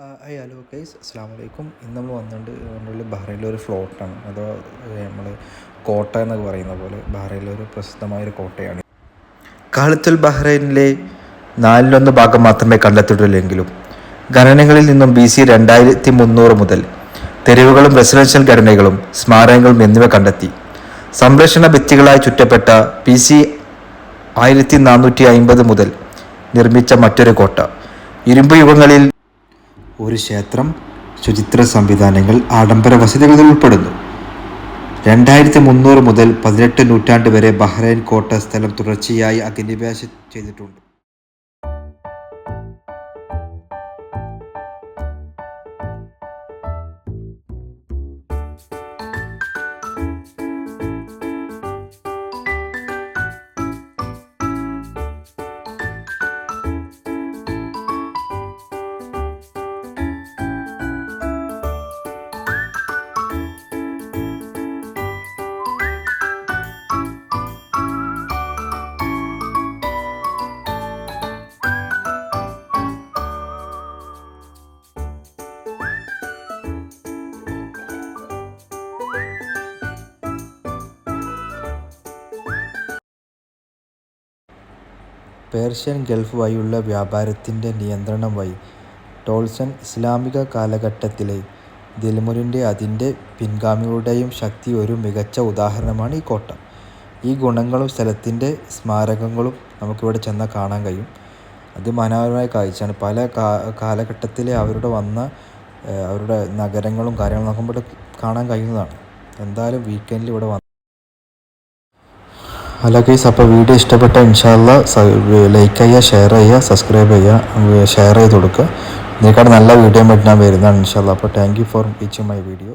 Hi hello guys അസ്സാം വലൈക്കും ഇന്ന് നമ്മൾ വന്നിട്ടുണ്ട് നമ്മുടെ ബഹ്റൈനിലെ ഒരു ഫ്ലോട്ടാണ്. അതോ നമ്മൾ കോട്ട എന്നൊക്കെ പറയുന്ന പോലെ ബഹ്റൈനിലെ ഒരു പ്രസിദ്ധമായൊരു കോട്ടയാണ്. കാലത്തുൽ ബഹ്റൈനിലെ നാലിലൊന്ന് ഭാഗം മാത്രമേ കണ്ടെത്തിയിട്ടുള്ളെങ്കിലും ഘടനകളിൽ നിന്നും ബി സി രണ്ടായിരത്തി മുന്നൂറ് മുതൽ തെരുവുകളും റെസിഡൻഷ്യൽ ഘടനകളും സ്മാരകങ്ങളും എന്നിവ കണ്ടെത്തി. സംരക്ഷണ ഭിത്തികളായി ചുറ്റപ്പെട്ട ബി സി ആയിരത്തി നാനൂറ്റി അമ്പത് മുതൽ നിർമ്മിച്ച മറ്റൊരു കോട്ട. ഇരുമ്പ് യുഗങ്ങളിൽ ഒരു ക്ഷേത്രം ശുചിത്ര സംവിധാനങ്ങൾ ആഡംബര വസതികൾ ഉൾപ്പെടുന്നു. രണ്ടായിരത്തി മുന്നൂറ് മുതൽ പതിനെട്ട് നൂറ്റാണ്ട് വരെ ബഹ്റൈൻ കോട്ട സ്ഥലം തുടർച്ചയായി അധിനിവേശം ചെയ്തിട്ടുണ്ട്. പേർഷ്യൻ ഗൾഫ് വഴിയുള്ള വ്യാപാരത്തിന്റെ നിയന്ത്രണം വഴി ടോൾസൺ ഇസ്ലാമിക കാലഘട്ടത്തിലെ ദിൽമുറിന്റെ അതിന്റെ പിൻഗാമികളുടെയും ശക്തി ഒരു മികച്ച ഉദാഹരണമാണ് ഈ കോട്ട. ഈ ഗുണങ്ങളും സ്ഥലത്തിന്റെ സ്മാരകങ്ങളും നമുക്കിവിടെ ചെന്നാൽ കാണാൻ കഴിയും. അത് മനോഹരമായ കാഴ്ചയാണ്. പല കാലഘട്ടത്തിലെ അവരുടെ വന്ന അവരുടെ നഗരങ്ങളും കാര്യങ്ങളും നോക്കുമ്പോൾ കാണാൻ കഴിയുന്നതാണ്. എന്തായാലും വീക്കെൻഡിൽ ഇവിടെ ഹലോ കേസ് അപ്പോൾ വീഡിയോ ഇഷ്ടപ്പെട്ട ഇൻഷാല്ല ലൈക്ക് ചെയ്യുക ഷെയർ ചെയ്യുക സബ്സ്ക്രൈബ് ചെയ്യുക ഷെയർ ചെയ്ത് കൊടുക്കുക. ഇതിനേക്കാൾ നല്ല വീഡിയോ ആയിട്ട് ഞാൻ വരുന്നതാണ് ഇൻഷാല്ല അപ്പോൾ thank you for watching my video